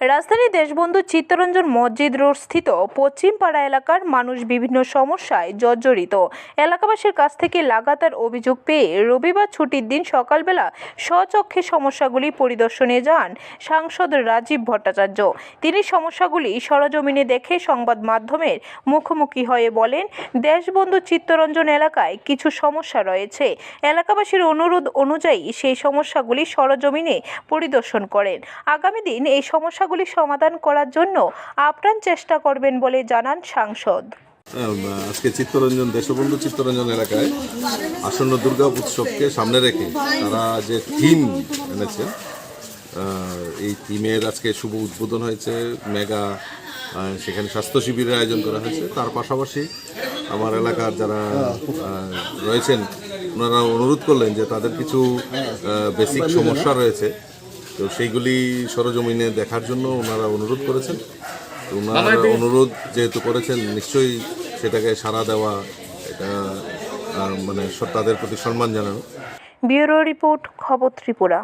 রাজধানী দেশবন্ধু চিত্তরঞ্জন মসজিদ রোড স্থিত পশ্চিম পাড়া এলাকার মানুষ বিভিন্ন সমস্যায় জর্জরিত। এলাকাবাসীর কাছ থেকে লাগাতার অভিযোগ পেয়ে রবিবার ছুটির দিন সকালবেলা স্বচক্ষে সমস্যাগুলি পরিদর্শনে যান সাংসদ রাজীব ভট্টাচার্য। তিনি সমস্যাগুলি সরজমিনে দেখে সংবাদ মাধ্যমের মুখোমুখি হয়ে বলেন, দেশবন্ধু চিত্তরঞ্জন এলাকায় কিছু সমস্যা রয়েছে। এলাকাবাসীর অনুরোধ অনুযায়ী সেই সমস্যাগুলি সরজমিনে পরিদর্শন করেন। আগামী দিন এই সমস্যাগুলি সমাধান করার জন্য আপ্রাণ চেষ্টা করবেন বলে জানান সাংসদ। আজকে চিত্তরঞ্জন, দেশবন্ধু চিত্তরঞ্জন এলাকায় আসন্ন দুর্গা উৎসবকে সামনে রেখে তারা যে থিম এনেছে এই থিমের আজকে শুভ উদ্বোধন হয়েছে, মেগা সেখানে স্বাস্থ্য শিবিরের আয়োজন করা হয়েছে। তার পাশাপাশি আমার এলাকার যারা রয়েছেন ওনারা অনুরোধ করলেন যে তাদের কিছু বেসিক সমস্যা রয়েছে। তো সেইগুলি সরজমিনে দেখার জন্য ওনারা অনুরোধ করেছেন। তো ওনারা অনুরোধ যেহেতু করেছেন নিশ্চয়ই সেটাকে সাড়া দেওয়া এটা মানে তাদের প্রতি সম্মান জানানো। ব্যুরো রিপোর্ট খবর ত্রিপুরা।